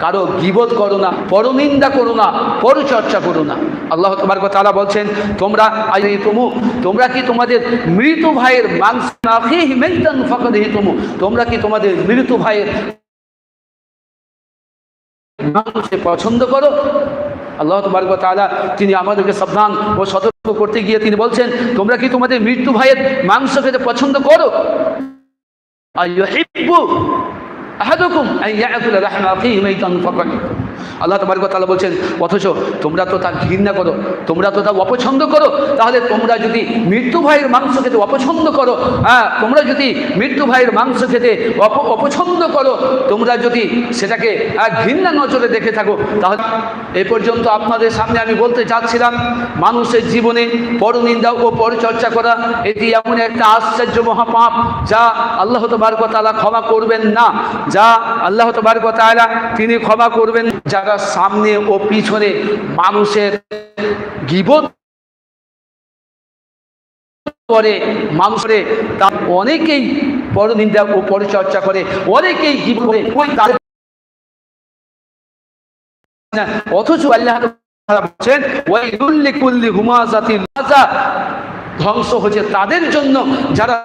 কারও গিবত করো না পরনিন্দা করো না পরচর্চা করো না। আল্লাহ তোমার কথা তারা বলছেন, তোমরা তুমু তোমরা কি তোমাদের মৃত ভাইয়ের মাংস না ফাঁকা তুমু তোমরা কি তোমাদের মৃত ভাইয়ের মানুষকে পছন্দ করো? আল্লাহ তবরক তাআলা তিনি আমাদেরকে সাবধান ও সতর্ক করতে গিয়ে তিনি বলছেন, তোমরা কি তোমাদের মৃত্যু ভাইয়ের মাংস খেতে পছন্দ করো? أحدكم أن يأكل لحم أخيه ميتا فقد আল্লাহ তবরক তাআলা বলছেন, অথচ তোমরা তো তা ঘৃণা করো, তোমরা তো তা অপছন্দ করো, তাহলে তোমরা যদি মৃত্যু ভাইয়ের মাংস খেতে অপছন্দ করো হ্যাঁ তোমরা যদি মৃত্যু ভাইয়ের মাংস খেতে অপছন্দ করো, তোমরা যদি সেটাকে ঘৃণা নজরে দেখে থাকো, তাহলে এ পর্যন্ত আপনাদের সামনে আমি বলতে চাচ্ছিলাম, মানুষের জীবনে পরনিন্দা ও পরচর্চা করা, এটি এমন একটা আশ্চর্য মহাপাপ যা আল্লাহ তবারক তাআলা ক্ষমা করবেন না, যা আল্লাহ তবারক তাআলা তিনি ক্ষমা করবেন যারা সামনে ও পিছনে মানুষের গিবত করে মানুষের তার অনেকেই পরনিন্দা ও পরিচর্যা করে, অনেকেই অথচ আল্লাহ বলছেন ওয়াইলুল লিকুল্লি হুমাযাতিল লাযা ধ্বংস হচ্ছে তাদের জন্য যারা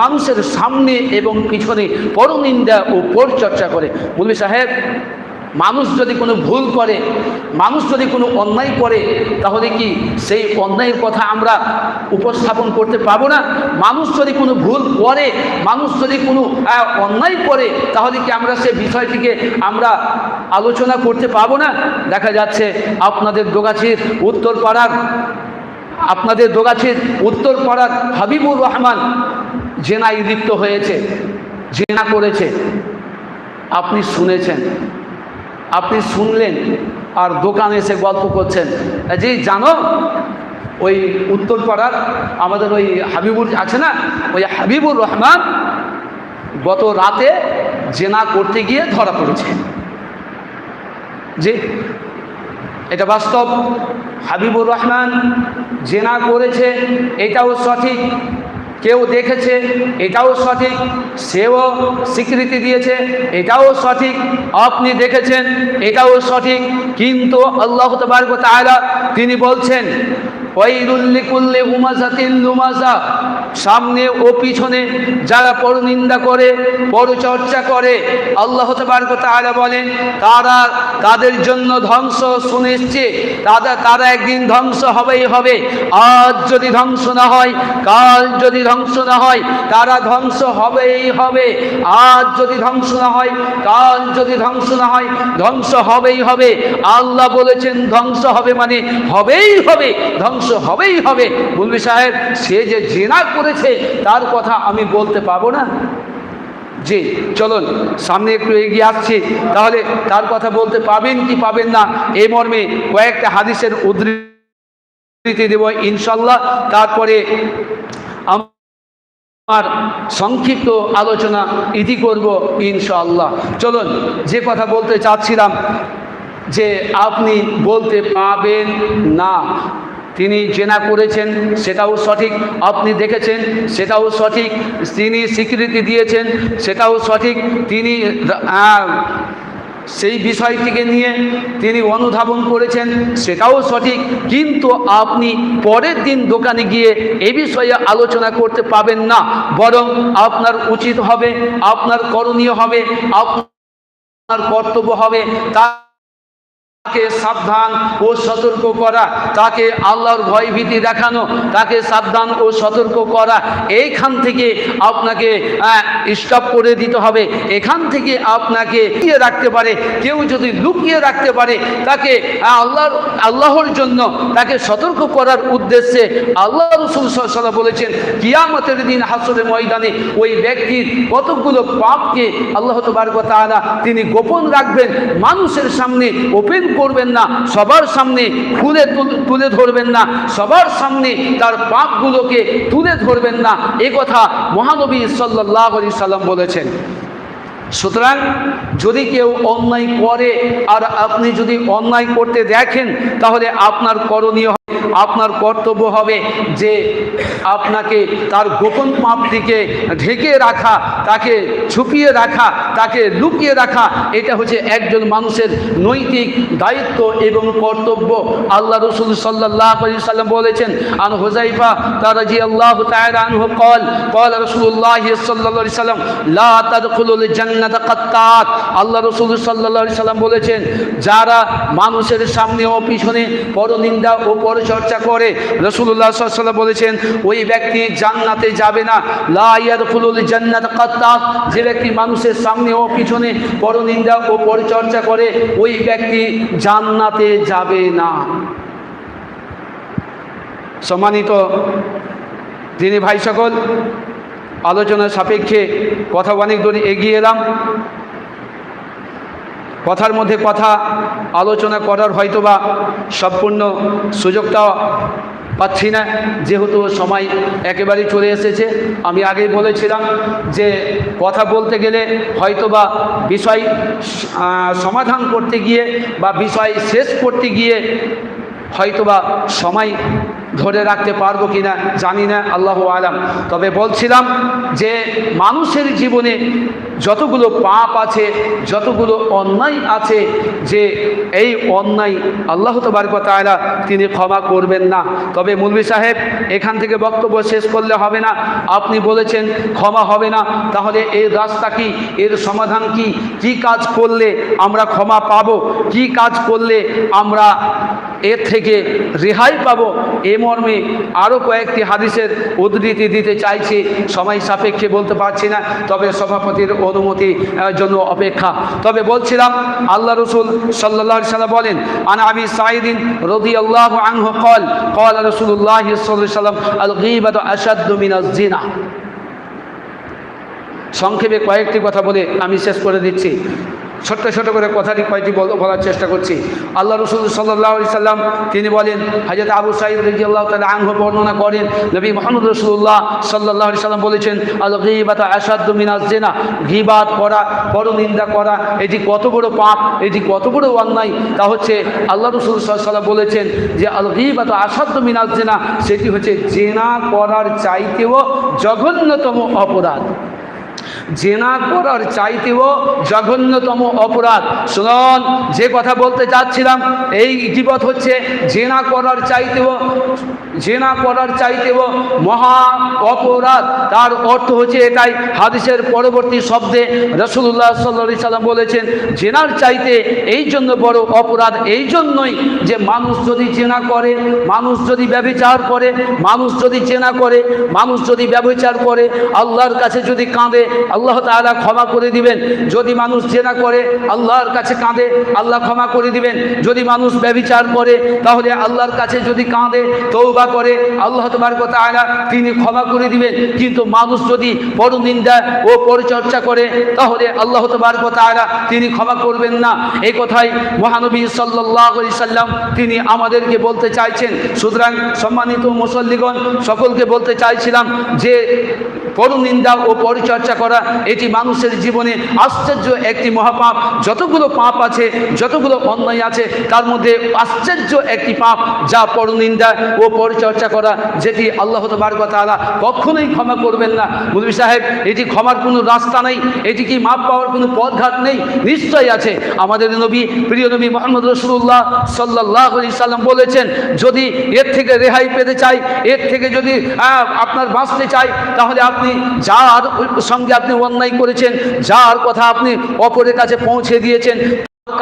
মানুষের সামনে এবং পিছনে পরনিন্দা ও পরচর্চা করে। মুলবি সাহেব, মানুষ যদি কোনো ভুল করে, মানুষ যদি কোনো অন্যায় করে, তাহলে কি সেই অন্যায়ের কথা আমরা উপস্থাপন করতে পারব না? মানুষ যদি কোনো ভুল করে, মানুষ যদি কোনো অন্যায় করে, তাহলে কি আমরা সে বিষয়টিকে আমরা আলোচনা করতে পারব না? দেখা যাচ্ছে আপনাদের দোগাছির উত্তর পাড়ার আপনাদের দোগাছির উত্তর পাড়ার হাবিবুর রহমান জেনায় লিপ্ত হয়েছে, জেনা করেছে। আপনি শুনেছেন, আপনি শুনলেন আর দোকানে এসে গল্প করছেন। যে জানো, ওই উত্তরপাড়ার আমাদের ওই হাবিবুর, আছে না? ওই হাবিবুর রহমান গত রাতে জেনা করতে গিয়ে ধরা পড়েছে। যে এটা বাস্তব। হাবিবুর রহমান জেনা করেছে, এটাও সঠিক। কেউ দেখেছে, এটাও সঠিক। সেও স্বীকৃতি দিয়েছে, এটাও সঠিক। আপনি দেখেছেন, এটাও সঠিক। কিন্তু আল্লাহ তবরক তাআলা তিনি বলছেন লুমাজা সামনে ও পিছনে যারা পরনিন্দা করে, পরচর্চা করে, আল্লাহ তাআলা বলেন, তারা তাদের জন্য ধ্বংস শুনেছে তারা তারা একদিন ধ্বংস হবেই হবে। আজ যদি ধ্বংস না হয়, কাল যদি ধ্বংস না হয়, তারা ধ্বংস হবেই হবে। আজ যদি ধ্বংস না হয়, কাল যদি ধ্বংস না হয়, ধ্বংস হবেই হবে। আল্লাহ বলেছেন, ধ্বংস হবে মানে হবেই হবে। ধ্বংস হবেই হবে। মুলবি সাহেব, সে যে জেনা করেছে, তার কথা আমি বলতে পারব না। যে চলুন, সামনে একটু এগিয়ে আসছি। তাহলে তার কথা বলতে পাবেন কি পাবেন না, এই মর্মে কয়েকটা হাদিসের উদ্ধৃতি দেব ইনশাল্লাহ। তারপরে আমার সংক্ষিপ্ত আলোচনা ইতি করব ইনশাআল্লাহ চলুন, যে কথা বলতে চাচ্ছিলাম, যে আপনি বলতে পাবেন না। তিনি জেনা করেছেন, সেটাও সঠিক। আপনি দেখেছেন, সেটাও সঠিক। তিনি স্বীকৃতি দিয়েছেন, সেটাও সঠিক। তিনি সেই বিষয়টিকে নিয়ে তিনি অনুধাবন করেছেন, সেটাও সঠিক। কিন্তু আপনি পরের দিন দোকানে গিয়ে এ বিষয়ে আলোচনা করতে পাবেন না, বরং আপনার উচিত হবে, আপনার করণীয় হবে, আপনার কর্তব্য হবে। তা তাকে সাবধান ও সতর্ক করা, তাকে আল্লাহর ভয় ভীতি দেখানো, তাকে সাবধান ও সতর্ক করা, এইখান থেকে আপনাকে স্টপ করে দিতে হবে। এখান থেকে আপনাকে লুকিয়ে রাখতে পারে। কেউ যদি লুকিয়ে রাখতে পারে, তাকে আল্লাহর আল্লাহর জন্য তাকে সতর্ক করার উদ্দেশ্যে আল্লাহ রসুল সাল্লাহ বলেছেন, কিয়ামতের দিন হাসরের ময়দানে ওই ব্যক্তির কতগুলো পাপকে আল্লাহ তবারক তাআলা তিনি গোপন রাখবেন। মানুষের সামনে ওপেন করবেন না, সবার সামনে খুলে তুলে ধরবেন না, সবার সামনে তার পাপগুলোকে তুলে ধরবেন না, এ কথা মহানবী সাল্লাহ আলি সাল্লাম বলেছেন। সুতরাং যদি কেউ অন্যায় করে, আর আপনি যদি অন্যায় করতে দেখেন, তাহলে আপনার করণীয় আপনার কর্তব্য হবে যে আপনাকে তার গোপন পাপটিকে ঢেকে রাখা, তাকে ছুপিয়ে রাখা, তাকে লুকিয়ে রাখা। এটা হচ্ছে একজন মানুষের নৈতিক দায়িত্ব এবং কর্তব্য। আল্লাহ রসুল সাল্লাহ সাল্লাম বলেছেন, আন হোজাইফা তারা জি আল্লাহ তায়রানহ কল কল রসুল্লাহ সাল্লা সাল্লাম আল্লাহ রসুল সাল্লাহ সাল্লাম বলেছেন, যারা মানুষের সামনে ও পিছনে পরনিন্দা ও পরচর পরচর্চা করে রসুল্লাহ সাল্লাম বলেছেন, ওই ব্যক্তি জান্নাতে যাবে না। লা ইয়াদখুলুল জান্নাত কাত্তাত যে ব্যক্তি মানুষের সামনে ও পিছনে পরনিন্দা ও পরিচর্যা করে, ওই ব্যক্তি জান্নাতে যাবে না। সম্মানিত তিনি ভাই সকল, আলোচনার সাপেক্ষে কথা অনেক দূর এগিয়ে এলাম। কথার মধ্যে কথা, আলোচনা করার হয়তোবা সম্পূর্ণ সুযোগটা পাচ্ছি না। যেহেতু সময় একেবারেই চলে এসেছে, আমি আগেই বলেছিলাম যে কথা বলতে গেলে হয়তোবা বিষয় সমাধান করতে গিয়ে বা বিষয় শেষ করতে গিয়ে হয়তোবা সময় ধরে রাখতে পারব কি না জানি না, আল্লাহ আলাম। তবে বলছিলাম যে মানুষের জীবনে যতগুলো পাপ আছে, যতগুলো অন্যায় আছে, যে এই অন্যায় আল্লাহ তবরকতায়লা তিনি ক্ষমা করবেন না। তবে মুলবি সাহেব, এখান থেকে বক্তব্য শেষ করলে হবে না। আপনি বলেছেন ক্ষমা হবে না। তাহলে এর রাস্তা কি? এর সমাধান কি? কি কাজ করলে আমরা ক্ষমা পাবো? কি কাজ করলে আমরা এর থেকে রেহাই পাবো? এ মর্মে আরও কয়েকটি হাদিসের উদ্ধৃতি দিতে চাইছি। সময় সাপেক্ষে বলতে পারছি না তবে সভাপতির অনুমতি আহ, জন্য অপেক্ষা। তবে বলছিলাম আল্লাহ রসুল সাল্লাহ সাল্লাম বলেন আনা আবি সাইদিন রদি আল্লাহ আনহ কল কল রসুল্লাহ সাল্লাম আল গিবাদ আসাদ্দু মিনাজ জিনা সংক্ষেপে কয়েকটি কথা বলে আমি শেষ করে দিচ্ছি। ছোট্ট ছোট করে কথাটি কয়েকটি বল- বলার চেষ্টা করছি। আল্লাহ রসুল সাল্লাহ সাল্লাম তিনি বলেন, হাজরত আবু সাইদ রাজি আল্লাহ তালা বর্ণনা করেন, নবী মোহাম্মদ রসুল্লাহ সাল্লাহ সাল্লাম বলেছেন আল গিবাত আসাদ্দ মিনাজ জেনা ঘিবাদ করা পরনিন্দা করা, এটি কত বড় পাপ, এটি কত বড় অন্যায়, তা হচ্ছে আল্লাহ রসুল সাল্লাম বলেছেন যে আল গিবাত আসাদ্দ মিনাজ জেনা সেটি হচ্ছে জেনা করার চাইতেও জঘন্যতম অপরাধ। জেনা করার চাইতেও জঘন্যতম অপরাধ। শুনুন, যে কথা বলতে চাচ্ছিলাম, এই ইতিপথ হচ্ছে জেনা করার চাইতেও, জেনা করার চাইতেও মহা অপরাধ। তার অর্থ হচ্ছে এটাই, হাদিসের পরবর্তী শব্দে রসুল্লাহ সাল্লা সাল্লাম বলেছেন, জেনার চাইতে এই জন্য বড় অপরাধ, এই জন্যই যে মানুষ যদি জেনা করে, মানুষ যদি ব্যবচার করে, মানুষ যদি জেনা করে, মানুষ যদি ব্যবচার করে, আল্লাহর কাছে যদি কাঁদে আল্লাহ তাআলা ক্ষমা করে দিবেন। যদি মানুষ জেনা করে, আল্লাহর কাছে কাঁদে, আল্লাহ ক্ষমা করে দিবেন। যদি মানুষ ব্যবচার করে, তাহলে আল্লাহর কাছে যদি কাঁদে তৌবা করে, আল্লাহ তোমার কথা তাআলা তিনি ক্ষমা করে দিবেন। কিন্তু মানুষ যদি পরনিন্দা ও পরিচর্চা করে, তাহলে আল্লাহ তোমার কথা তাআলা তিনি ক্ষমা করবেন না। এই কথাই মহানবী আলাইহি সাল্লাম তিনি আমাদেরকে বলতে চাইছেন। সুতরাং সম্মানিত মুসল্লিগণ, সকলকে বলতে চাইছিলাম যে, পরনিন্দা ও পরিচর্যা করা এটি মানুষের জীবনে আশ্চর্য একটি মহাপাপ। যতগুলো পাপ আছে, যতগুলো অন্যায় আছে, তার মধ্যে আশ্চর্য একটি পাপ যা পরনিন্দা ও পরিচর্যা করা, যেটি আল্লাহ তবরক তাআলা কখনোই ক্ষমা করবেন না। মুলবি সাহেব, এটি ক্ষমার কোনো রাস্তা নেই, এটি কি মাপ পাওয়ার কোনো পথঘাট নেই? নিশ্চয়ই আছে। আমাদের নবী, প্রিয় নবী মোহাম্মদ রসুল্লাহ সাল্লাহ সাল্লাম বলেছেন, যদি এর থেকে রেহাই পেতে চাই, এর থেকে যদি আপনার বাঁচতে চাই, তাহলে আপনি যার সঙ্গে আপনি অন্যায় করেছেন যার কথা আপনি অপরের কাছে পৌঁছে দিয়েছেন।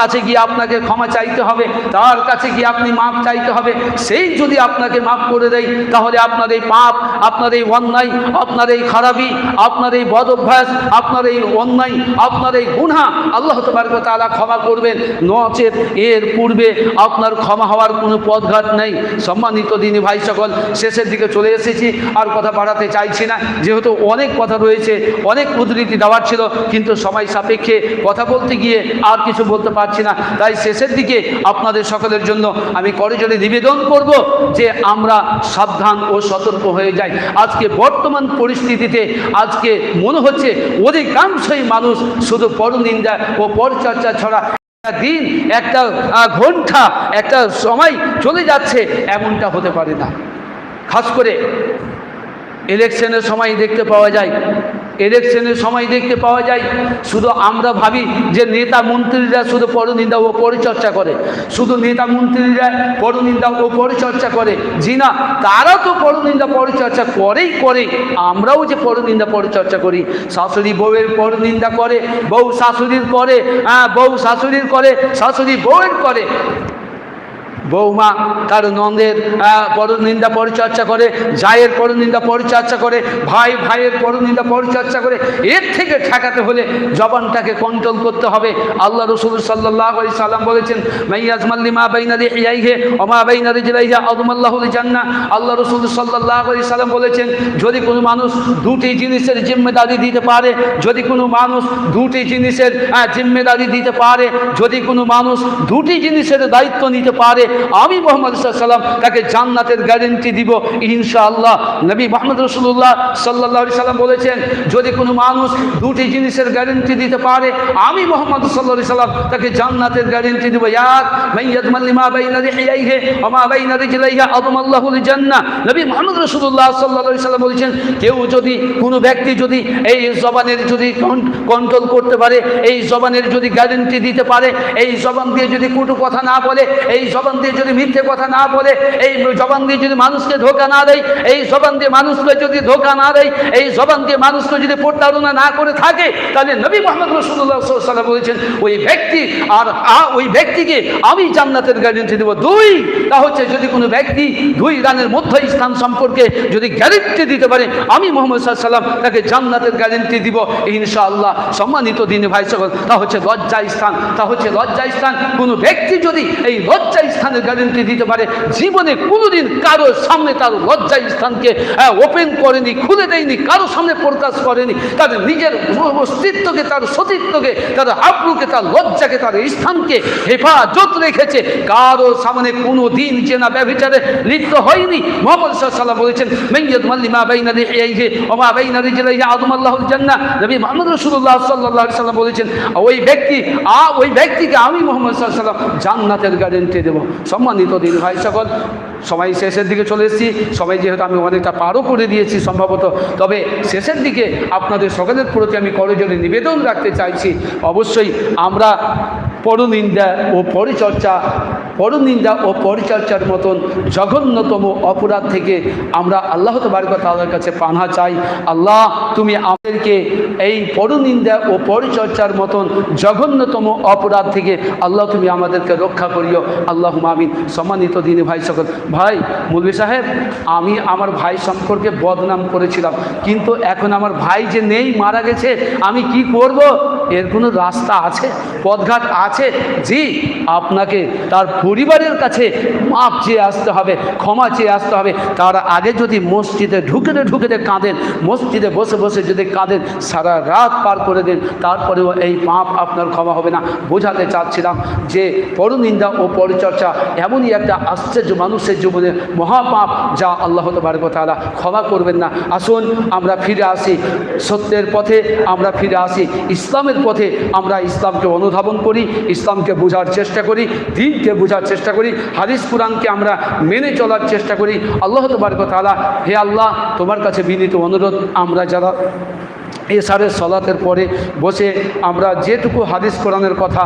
কাছে গিয়ে আপনাকে ক্ষমা চাইতে হবে, তার কাছে গিয়ে আপনি মাপ চাইতে হবে। সেই যদি আপনাকে মাফ করে দেয়, তাহলে আপনার এই পাপ, আপনার এই অন্যায়, আপনার এই খারাপি, আপনার এই বদ অভ্যাস আপনার এই অন্যায়, আপনার এই গুণা আল্লাহ তবরক তাআলা ক্ষমা করবেন। নচেত এর পূর্বে আপনার ক্ষমা হওয়ার কোনো পথঘাট নেই। সম্মানিত দিনী ভাই সকল, শেষের দিকে চলে এসেছি। আর কথা বাড়াতে চাইছি না। যেহেতু অনেক কথা রয়েছে, অনেক উদ্ধৃতি দেওয়ার ছিল, কিন্তু সময় সাপেক্ষে কথা বলতে গিয়ে আর কিছু বলতে পারছি না। তাই শেষের দিকে আপনাদের সকলের জন্য আমি করজোরে নিবেদন করব যে আমরা সাবধান ও সতর্ক হয়ে যাই। আজকে বর্তমান পরিস্থিতিতে আজকে মনে হচ্ছে অধিকাংশই মানুষ শুধু পরনিন্দা ও পরচর্চা ছড়া দিন, একটা ঘণ্টা একটা সময় চলে যাচ্ছে এমনটা হতে পারে না। খাস করে ইলেকশনের সময় দেখতে পাওয়া যায় ইলেকশনের সময় দেখতে পাওয়া যায়। শুধু আমরা ভাবি যে নেতা মন্ত্রীরা শুধু পরনিন্দা ও পরিচর্চা করে। শুধু নেতা মন্ত্রীরা পরনিন্দা ও পরিচর্চা করে। জি না, তারা তো পরনিন্দা পরিচর্চা করেই করে। আমরাও যে পরনিন্দা পরিচর্চা করি। শাশুড়ি বউয়ের পরনিন্দা করে, বউ শাশুড়ির করে হ্যাঁ বউ শাশুড়ির করে, শাশুড়ি বউয়ের করে। বৌমা তার নন্দের পরনিন্দা পরিচর্যা করে, জায়ের পরনিন্দা পরিচর্যা করে, ভাই ভাইয়ের পরনিন্দা পরিচর্যা করে, এর থেকে ঠেকাতে হলে জবানটাকে কন্ট্রোল করতে হবে। আল্লাহ রসুল সাল্লাহ আলি সাল্লাম বলেছেন মাইয়াজ মাল্লি মা বাইনারি ইয়াইহে অমা বাইনারি জিলাইহা আদমাল্লাহুল জান্না আল্লাহ রসুল সাল্লাহ আলি সাল্লাম বলেছেন, যদি কোনো মানুষ দুটি জিনিসের জিম্মেদারি দিতে পারে, যদি কোনো মানুষ দুটি জিনিসের জিম্মেদারি দিতে পারে, যদি কোনো মানুষ দুটি জিনিসের দায়িত্ব নিতে পারে আমি মোহাম্মদ সাল্লাম তাকে জান্নাতের গ্যারেন্টি দিব। ইনশাআল্লাহ নবী মোহাম্মদ রসুল্লাহ সাল্লাহ সাল্লাম বলেছেন, যদি কোনো মানুষ দুটি জিনিসের গ্যারেন্টি দিতে পারে, আমি মোহাম্মদ সাল্লাহ সাল্লাম তাকে জান্নাতের গ্যারেন্টি দিব। জান্নাহ নবী মোহাম্মদ রসুল্লাহ সাল্লাহ সাল্লাম বলেছেন, কেউ যদি, কোনো ব্যক্তি যদি এই জবানের যদি কন্ট্রোল করতে পারে, এই জবানের যদি গ্যারেন্টি দিতে পারে, এই জবান দিয়ে যদি কটু কথা না বলে, এই জবান দিয়ে যদি মিথ্যে কথা না বলে, এই জবান দিয়ে যদি মানুষকে ধোকা না দেয়, এই জবান দিয়ে মানুষকে যদি ধোকা না দেয়, এই জবান দিয়ে মানুষকে যদি প্রতারণা না করে থাকে, তাহলে নবী মোহাম্মদ রসুল্লাহ বলেছেন, ওই ব্যক্তি আর ওই ব্যক্তিকে আমি জান্নাতের গ্যারেন্টি দেবো। দুই, তা হচ্ছে যদি কোনো ব্যক্তি দুই রানের মধ্য স্থান সম্পর্কে যদি গ্যারেন্টি দিতে পারে, আমি মোহাম্মদ সাল্লাম তাকে জান্নাতের গ্যারেন্টি দিব। ইনশাআল্লাহ, সম্মানিত দিন ভাই সকল, তা হচ্ছে লজ্জা স্থান, তা হচ্ছে লজ্জা স্থান। কোনো ব্যক্তি যদি এই লজ্জা স্থানের গ্যারেন্টি দিতে পারে, জীবনে কোনোদিন কারও সামনে তার লজ্জা স্থানকে ওপেন করেনি, খুলে দেয়নি, কারও সামনে প্রকাশ করেনি। তার নিজের অস্তিত্বকে, তার সতীত্বকে, তার আব্রুকে, তার লজ্জাকে, তার স্থানকে হেফাজত রেখেছে। কারও সামনে কোনো দিন চেনা ব্যবচারে লিপ্ত হয়নি। মোহাম্মদ সাল্লাম বলেছেন মেঙ্গিয়ত মাল্লিমা বাইনা রিহিয়াইহে ওমা বাইনা রিজলাইহি আদমাল্লাহুল জান্নাহ। নবী মুহাম্মদ রাসূলুল্লাহ সাল্লাল্লাহু আলাইহি সাল্লাম বলেছেন, ওই ব্যক্তি ওই ব্যক্তিকে আমি মোহাম্মদ সাল্লাম জান্নাতের গ্যারেন্টি দেব। সম্মানিত দিন ভাই সকল সময় শেষের দিকে চলে এসেছি। সময় যেহেতু আমি অনেকটা পারও করে দিয়েছি সম্ভবত। তবে শেষের দিকে আপনাদের সকলের প্রতি আমি করজোরে নিবেদন রাখতে চাইছি। অবশ্যই আমরা পরনিন্দা ও পরিচর্চা, পরনিন্দা ও পরিচর্যার মতন জঘন্যতম অপরাধ থেকে আমরা আল্লাহ তবারক তাদের কাছে পানা চাই। আল্লাহ, তুমি আমাদেরকে এই পরনিন্দা ও পরিচর্যার মতন জঘন্যতম অপরাধ থেকে আল্লাহ তুমি আমাদেরকে রক্ষা করিও। আল্লাহ মামিন সম্মানিত দিনে ভাই সকল ভাই মুলবি সাহেব, আমি আমার ভাই সম্পর্কে বদনাম করেছিলাম। কিন্তু এখন আমার ভাই যে নেই, মারা গেছে, আমি কি করব? এর কোনো রাস্তা আছে? পথঘাট আছে? জি, আপনাকে তার পরিবারের কাছে মাপ চেয়ে আসতে হবে, ক্ষমা চেয়ে আসতে হবে। তার আগে যদি মসজিদে ঢুকেতে ঢুকেতে কাঁদেন, মসজিদে বসে বসে যদি কাঁদেন, সারা রাত পার করে দেন, তারপরেও এই পাপ আপনার ক্ষমা হবে না। বোঝাতে চাচ্ছিলাম যে, পরনিন্দা ও পরিচর্যা এমনই একটা আশ্চর্য মানুষের জীবনের মহাপাপ যা আল্লাহ তালা ক্ষমা করবেন না। আসুন, আমরা ফিরে আসি। সত্যের পথে আমরা ফিরে আসি। ইসলামের পথে আমরা ইসলামকে অনুধাবন করি, ইসলামকে বোঝার চেষ্টা করি, দিনকে বোঝার চেষ্টা করি, হাদিস কোরআনকে আমরা মেনে চলার চেষ্টা করি। আল্লাহ তালা হে আল্লাহ, তোমার কাছে বিনীত অনুরোধ, আমরা যারা এসারের সলাতের পরে বসে আমরা যেটুকু হাদিস কোরআনের কথা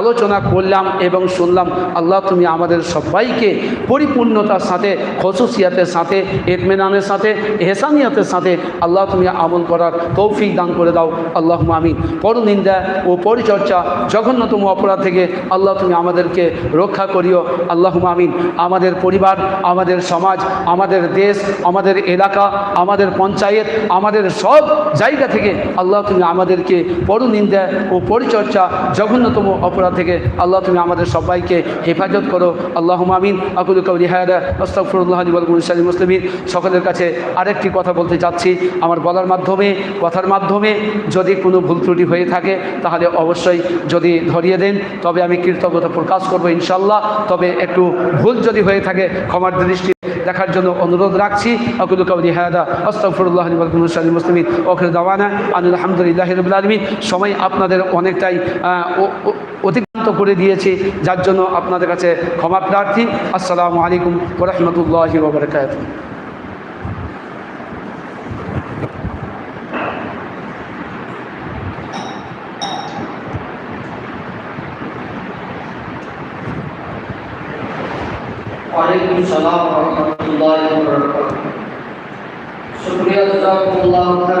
আলোচনা করলাম এবং শুনলাম, আল্লাহ তুমি আমাদের সবাইকে পরিপূর্ণতার সাথে, খসুসিয়াতের সাথে এতমেনানের সাথে, এহসানিয়াতের সাথে আল্লাহ তুমি আমল করার তৌফিক দান করে দাও। আল্লাহ আমিন। পরনিন্দা ও পরিচর্যা জঘন্যতম অপরাধ থেকে আল্লাহ তুমি আমাদেরকে রক্ষা করিও। আল্লাহ আমিন। আমাদের পরিবার, আমাদের সমাজ, আমাদের দেশ, আমাদের এলাকা, আমাদের পঞ্চায়েত, আমাদের সব জায়গা থেকে আল্লাহ তুমি আমাদেরকে পরনিন্দা ও পরিচর্যা জঘন্যতম অপরাধ থেকে আল্লাহ তুমি আমাদের সবাইকে হেফাজত করো। আল্লাহ আমিন। আকুল নিবুলসালী মুসলিমিন। সকলের কাছে আরেকটি কথা বলতে চাচ্ছি। আমার বলার মাধ্যমে, কথার মাধ্যমে যদি কোনো ভুল ত্রুটি হয়ে থাকে, তাহলে অবশ্যই যদি ধরিয়ে দেন, তবে আমি কৃতজ্ঞতা প্রকাশ করব ইনশাল্লাহ তবে একটু ভুল যদি হয়ে থাকে, ক্ষমার দৃষ্টি দেখার জন্য অনুরোধ রাখছি। আকুল কৌরি হায়দা আস্তাফরুল্লাহ নিবুলসালী মুসলিমিন। ওখরে দাওয়ানা আনুল আলহামদুলিল্লাহ রবিল আলমিন সময় আপনাদের অনেকটাই আহ, ও- ও- অতিক্রান্ত বিভ্রান্ত করে দিয়েছি যার জন্য আপনাদের কাছে ক্ষমা প্রার্থী আসসালামু আলাইকুম রহমতুল্লাহি ওবরকাত وعليكم السلام ورحمة الله وبركاته শুক্রিয়া জাজাকুমুল্লাহ খায়রাল জাযা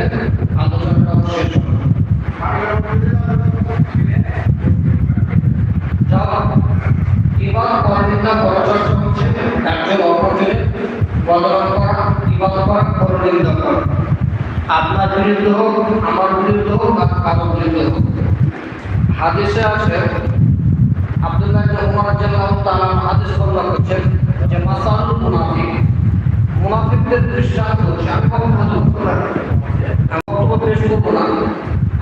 শেষ পরনিন্দা করা ইবাদ করা পরনিন্দা করা আপনার বিরুদ্ধে হোক, আমার বিরুদ্ধে হোক, আর কারোর বিরুদ্ধে হোক। হাদিসে আছে, আব্দুল্লাহ উমর রাদিয়াল্লাহু তাআলা বক্তব্য করব না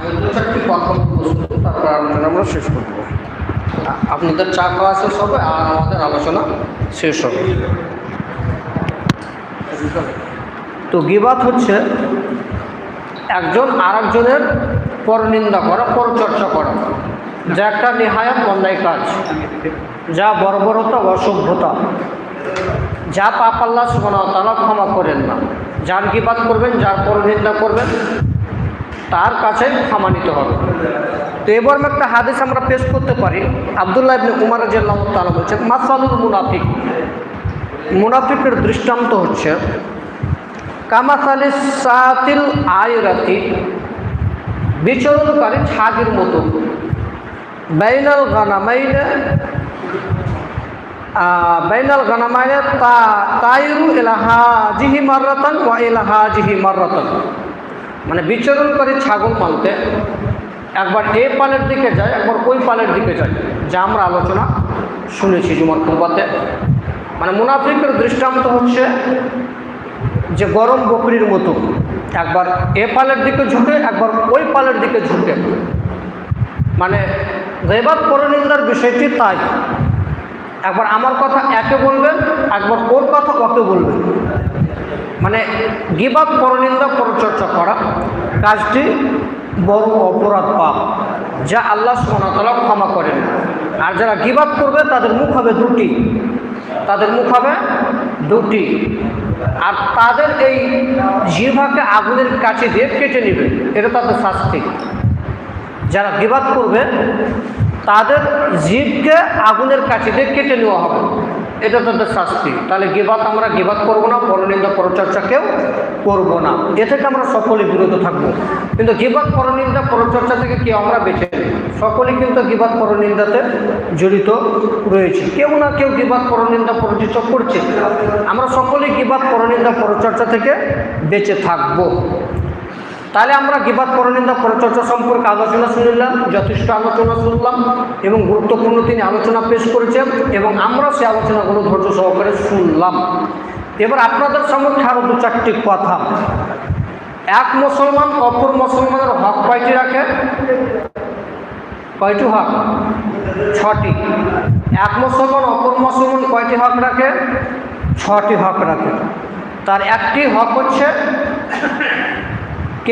আমি দু চারটি কথা বলব তারপর আলোচনা আমরা শেষ করব। আপনাদের চা খাওয়া শেষ হবে, আর আমাদের আলোচনা শেষ হবে। তো গিবাত হচ্ছে, একজন আর আরেকজনের পরনিন্দা করা, পরচর্চা করা। যা একটা নেহায়াত অন্যায় কাজ, যা বর্বরতা, অসভ্যতা। যা পাপ আল্লাহ তাআলা ক্ষমা করেন না। যার গিবাত করবেন, যার পরনিন্দা করবেন তার কাছে ক্ষমা নিতে হবে। তো এবার একটা হাদিস আমরা পেশ করতে পারি। আবদুল্লাহ ইবনে উমর রাদিয়াল্লাহু তাআলা বলছেন, মাসালুল মুনাফিক। মুনাফিকের দৃষ্টান্ত হচ্ছে, কামাসালি সাতিল আয়রাতি, বিচরণকারী ছাগের মতো। বাইনাল গানামাইনে বাইনাল গানামাইনে তা, তাইরু এলাহা জিহি মাররাতান ওয়া এলাহা জিহি মাররাতান। মানে বিচরণকারী ছাগল মানতে একবার এ পালের দিকে যায়, একবার ওই পালের দিকে যায়, যা আমরা আলোচনা শুনেছি জুমার খুবাতে মানে মুনাফিকের দৃষ্টান্ত হচ্ছে যে গরম বকরির মতো। একবার এ পালের দিকে ঝুঁকে, একবার ওই পালের দিকে ঝুঁকে। মানে গেবাদ পরনিন্দার বিষয়টি তাই। একবার আমার কথা একে বলবেন, একবার ওর কথা ওকে বলবেন। মানে গিবাদ পরনিন্দা পরচর্চা করা কাজটি বড় অপরাধ পাপ, যা আল্লাহ সোনাতলা ক্ষমা করেন। আর যারা গিবাদ করবে, তাদের মুখ হবে দুটি। তাদের মুখ হবে দুটি। আর তাদের এই জিভাকে আগুনের কাছে দিয়ে কেটে নেবে, এটা তাদের শাস্তি। যারা গিবাদ করবে, তাদের জীবকে আগুনের কাছে দিয়ে কেটে নেওয়া হবে। এটা তাদের শাস্তি। তাহলে গিবাদ আমরা গিবাদ করব না, পরনিন্দা পরচর্চা কেউ করব না। এ থেকে আমরা সকলে বিরত থাকব। কিন্তু গিবাদ পরনিন্দা পরচর্চা থেকে কেউ আমরা বেঁচে নেই? সকলেই কিন্তু গিবাদ পরনিন্দাতে জড়িত রয়েছে। কেউ না কেউ গিবাদ পরনিন্দা পরচর্চা করছে। আমরা সকলেই গিবাদ পরনিন্দা পরচর্চা থেকে বেঁচে থাকব। তাহলে আমরা গিবাদ পরনিন্দা পরচর্চা সম্পর্কে আলোচনা শুনলাম, যথেষ্ট আলোচনা শুনলাম এবং গুরুত্বপূর্ণ তিনি আলোচনা পেশ করেছেন এবং আমরা সে আলোচনাগুলো ধৈর্য সহকারে শুনলাম। এবার আপনাদের সম্মুখে আরও দু চারটি কথা। এক মুসলমান অপর মুসলমানের হক কয়টি রাখে? কয়টি হক? ছটি। এক মুসলমান অপর মুসলমান কয়টি হক রাখে? ছটি হক রাখে। তার একটি হক হচ্ছে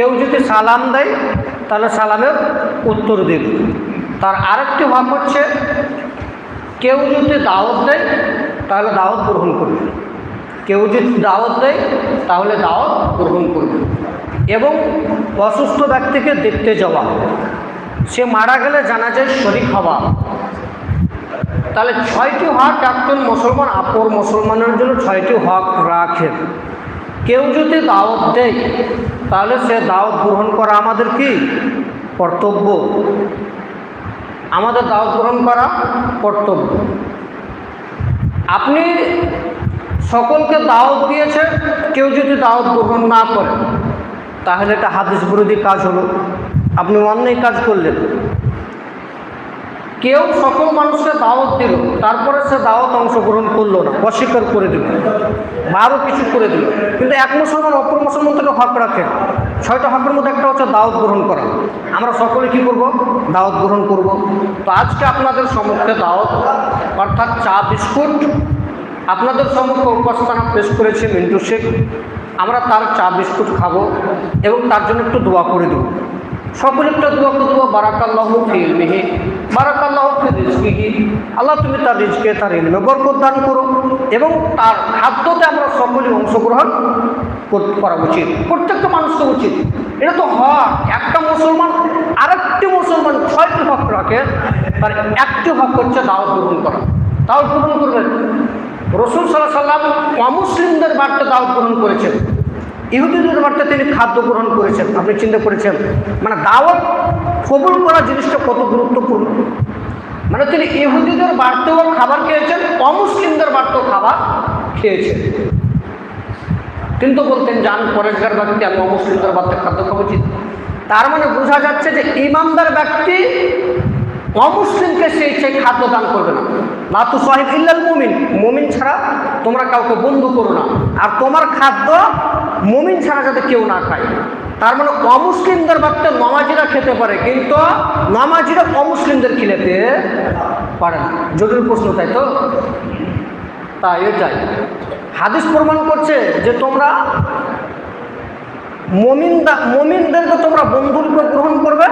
যদি সালাম দেয়, তাহলে সালামের উত্তর দেবে। তার আরেকটি হক হচ্ছে, কেউ যদি দাওয়াত দেয়, তাহলে দাওয়াত গ্রহণ করবে। কেউ যদি দাওয়াত দেয়, তাহলে দাওয়াত গ্রহণ করবে। এবং অসুস্থ ব্যক্তিকে দেখতে যাওয়া। সে মারা গেলে জানা যায় শরিক হওয়া। তাহলে ছয়টি হক একজন মুসলমান আপর মুসলমানের জন্য ছয়টি হক রাখে। কেউ যদি দাওয়াত দেয়, তাহলে সে দাওয়াত গ্রহণ করা আমাদের কি? কর্তব্য। আমাদের দাওয়াত গ্রহণ করা কর্তব্য। আপনি সকলকে দাওয়াত দিয়েছে কেউ যদি দাওয়াত গ্রহণ না করে, তাহলে এটা হাদিস বিরোধী কাজ হলো। আপনি অন্যায় কাজ করলেন। কেউ সকল মানুষকে দাওয়াত দিল, তারপরে সে দাওয়াত অংশগ্রহণ করল না, অস্বীকার করে দিল বা আরও কিছু করে দিল। কিন্তু এক মুসলমান অপর মুসলমান থেকে হক রাখে। ছয়টা হকের মধ্যে একটা হচ্ছে দাওয়াত গ্রহণ করা। আমরা সকলে কি করব? দাওয়াত গ্রহণ করব। তো আজকে আপনাদের সম্মুখে দাওয়াত, অর্থাৎ চা বিস্কুট। আপনাদের সম্মুখে উপস্থান পেশ করেছে মিন্টু শেখ। আমরা তার চা বিস্কুট খাব এবং তার জন্য একটু দোয়া করে দেবো। সকলে একটা দোয়া করে দেবো বারাকাল্লাহ মিহি বারাকাল্লাহ ফিল রিজকিহি আল্লাহ তুমি তার রিজকে, তার ইলমে বরকত দান করো এবং তার খাদ্যতে আমরা সকলে অংশগ্রহণ কর- করা উচিত। প্রত্যেকটা মানুষকে উচিত। এটা তো হক। একটা মুসলমান আরেকটি মুসলমান ছয়টি হক রাখে, তার একটি হক হচ্ছে দাওয়াত গ্রহণ করা। দাওয়াত গ্রহণ করবেন। রসুল সাল্লাহ সাল্লাম অমুসলিমদের বার্তা দাওয়াত গ্রহণ করেছেন। ইহুদিদের বার্তা তিনি খাদ্য গ্রহণ করেছেন, আপনি চিন্তা করেছেন? মানে দাওয়াত কবুল করা জিনিসটা কত গুরুত্বপূর্ণ? মানে তিনি ইহুদিদের বাড়তেও খাবার খেয়েছেন, অমুসলিমদের বাড়তেও খাবার খেয়েছেন। তিনি তো বলতেন, যান, পরেশগার ব্যক্তি, আমি অমুসলিমদের বাড়তে খাদ্য খাব। উচিত তার মানে বোঝা যাচ্ছে যে ইমানদার ব্যক্তি অমুসলিমকে সেই সেই খাদ্য দান করবে না। না তো সাহেব ইল্লাল মুমিন। মুমিন ছাড়া তোমরা কাউকে বন্ধু করো না। আর তোমার খাদ্য মুমিন ছাড়া যাতে কেউ না খায়। তার মানে অমুসলিমদের বাক্যে নমাজিরা খেতে পারে, কিন্তু নমাজিরা অমুসলিমদের খেলেতে পারে না। জটিল প্রশ্ন, তাই তো? তাই এটাই। হাদিস প্রমাণ করছে যে তোমরা মমিনদা, মমিনদেরকে তোমরা বন্ধু রূপে গ্রহণ করবে,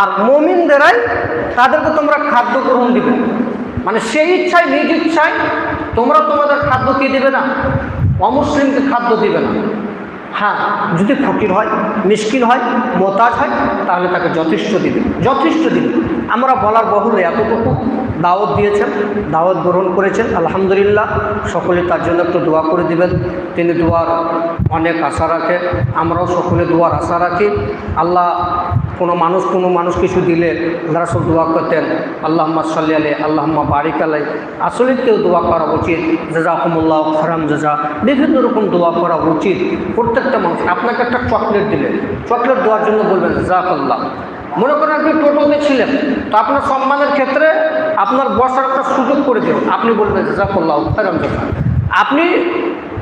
আর মমিনদেরাই তাদেরকে তোমরা খাদ্য গ্রহণ দিবে। মানে সেই ইচ্ছায়, নিজ ইচ্ছায় তোমরা তোমাদের খাদ্য কি দেবে না? অমুসলিমকে খাদ্য দিবে না। হ্যাঁ যদি ফকির হয় মিষ্কিল হয়, মোতাজ হয়, তাহলে তাকে যথেষ্ট দিবে। যথেষ্ট দিবে। আমরা বলার বহুল এতটুকু দাওয়াত দিয়েছেন, দাওয়াত গ্রহণ করেছেন। আলহামদুলিল্লাহ, সকলে তার জন্য একটু দোয়া করে দিবেন। তিনি দোয়ার অনেক আশা রাখে, আমরাও সকলে দোয়ার আশা রাখি। আল্লাহ কোনো মানুষ কোনো মানুষ কিছু দিলে যারা সব দোয়া করতেন আল্লাহ সাল্লি আলাই আল্লাহ বারিক আলাই আসলে কেউ দোয়া করা উচিত জাজাকুমুল্লাহ খরাম জাজা বিভিন্ন রকম দোয়া করা উচিত। প্রত্যেকটা মানুষ, আপনাকে একটা চকলেট দিলে চকলেট দেওয়ার জন্য বলবেন জাজাকাল্লাহ মনে করেন আপনি টোটোতে ছিলেন, তো আপনার সম্মানের ক্ষেত্রে আপনার বসার একটা সুযোগ করে দিন। আপনি বলবেন জাজা আপনি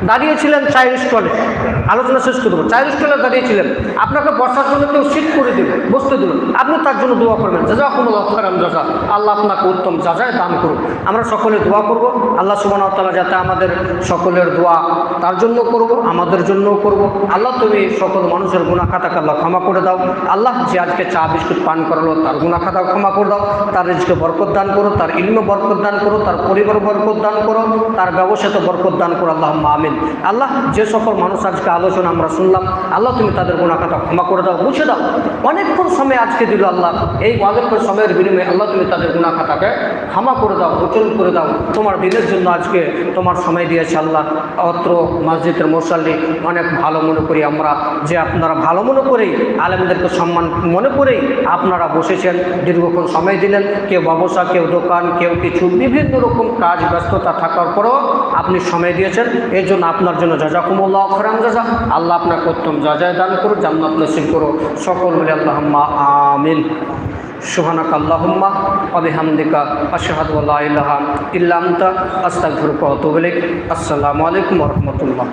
দাঁড়িয়েছিলেন চায়ের স্টলে। আলোচনা শেষ করে দেবো। চায়ের স্টলে দাঁড়িয়েছিলেন। আপনাকে বসার জন্য কেউ সিট করে দেবে বসতে দিল। আপনি তার জন্য দোয়া করবেন। যা কোনো লক্ষারাম যাজা আল্লাহ আপনাকে উত্তম যাজায় দান করুন আমরা সকলে দোয়া করব। আল্লাহ সুবান তালা যাতে আমাদের সকলের দোয়া তার জন্য করব, আমাদের জন্যও করব। আল্লাহ তুমি সকল মানুষের গুণা খাতাকে আল্লাহ ক্ষমা করে দাও। আল্লাহ যে আজকে চা, বিস্কুট পান করালো, তার গুণা খাতা ক্ষমা করে দাও। তার রিজকে বরকত দান করো, তার ইলমে বরকত দান করো, তার পরিবার বরকত দান করো, তার ব্যবসাতে বরকত দান করো। আল্লাহ আমিন। আল্লাহ, যে সকল মানুষ আজকে আলোচনা আমরা শুনলাম, আল্লাহ তুমি তাদের গুণা খাতা ক্ষমা করে দাও মুছে দাও। অনেকক্ষণ সময় আজকে দিল আল্লাহ, এই অনেকক্ষণ সময়ের বিনিময়ে আল্লাহ তুমি তাদের গুণা খাতাকে ক্ষমা করে দাও মোচন করে দাও। তোমার দিনের জন্য আজকে তোমার সময় দিয়েছে আল্লাহ। অত্র মসজিদের মোসাল্লি অনেক ভালো মনে করি আমরা, যে আপনারা ভালো মনে করেই, আলেমদেরকে সম্মান মনে করেই আপনারা বসেছেন। দীর্ঘক্ষণ সময় দিলেন, কেউ ব্যবসা, কেউ দোকান, কেউ কিছু, বিভিন্ন রকম কাজ, ব্যস্ততা থাকার পরও আপনি সময় দিয়েছেন। এই জন্য আপনার জন্য জাজাকুমুল্লাহ খরাম জাজা। আল্লাহ আপনাকে উত্তম জাজায় দান করুক, জান্নাত নসিব করো সকল বলে আল্লাহ আমিন। সুহানাক আল্লাহম্মা অবিহামদিকা আশহাদু আল্লা ইলাহা ইল্লা আনতা। আস্তাগফিরুকা আসসালামু আলাইকুম রাহমাতুল্লাহ।